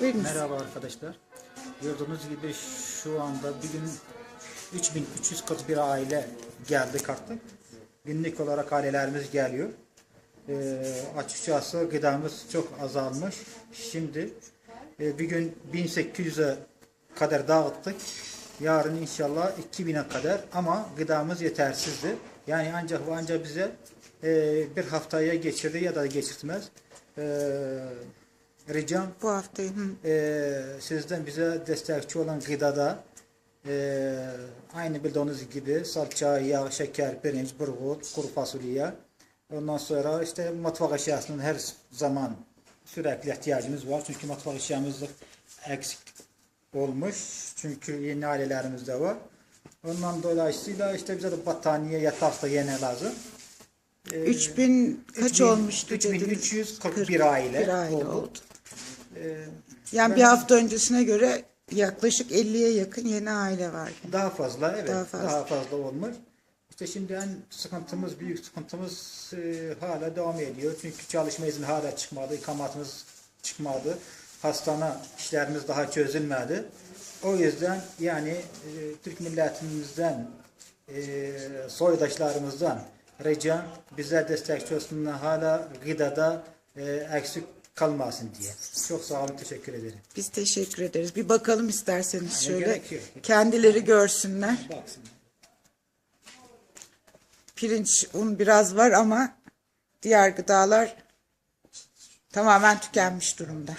Buyurunuz. Merhaba arkadaşlar. Gördüğünüz gibi şu anda bir gün 3341 aile geldik artık. Günlük olarak ailelerimiz geliyor. Ee, açıkçası gıdamız çok azalmış. Şimdi e, bir gün 1800'e kadar dağıttık. Yarın inşallah 2000'e kadar ama gıdamız yetersizdi. Yani ancak ancak bize e, bir haftaya geçirdi ya da geçirtmez. Ee, ricam Bu haftayı. Hı. e, sizden bize destekçi olan gıdada e, aynı bildiğiniz gibi salça, yağ, şeker, pirinç, burgut, kuru fasulye ondan sonra işte mutfak eşyasının her zaman sürekli ihtiyacımız var. Çünkü mutfak eşyamız eksik olmuş. Çünkü yeni ailelerimizde var. Ondan dolayısıyla işte bize de battaniye, yatak da yeni lazım. 3000 kaç 3000 olmuştu dediniz? 3341 aile aile oldu. oldu. E, Yani bir hafta öncesine göre yaklaşık 50'ye yakın yeni aile var. Daha fazla evet. Daha Daha fazla. fazla, olmuş. İşte şimdi en sıkıntımız, büyük sıkıntımız e, hala devam ediyor. Çünkü çalışma izni hala çıkmadı, ikamatımız çıkmadı. Hastane işlerimiz daha çözülmedi. O yüzden yani e, Türk milletimizden, e, soydaşlarımızdan ricam bize destekçi olsunlar hala gıdada e, eksik kalmasın diye. Çok sağ olun, teşekkür ederim. Biz teşekkür ederiz. Bir bakalım isterseniz şöyle. gerek yok. Kendileri görsünler. Baksın. Pirinç, un biraz var ama diğer gıdalar tamamen tükenmiş durumda.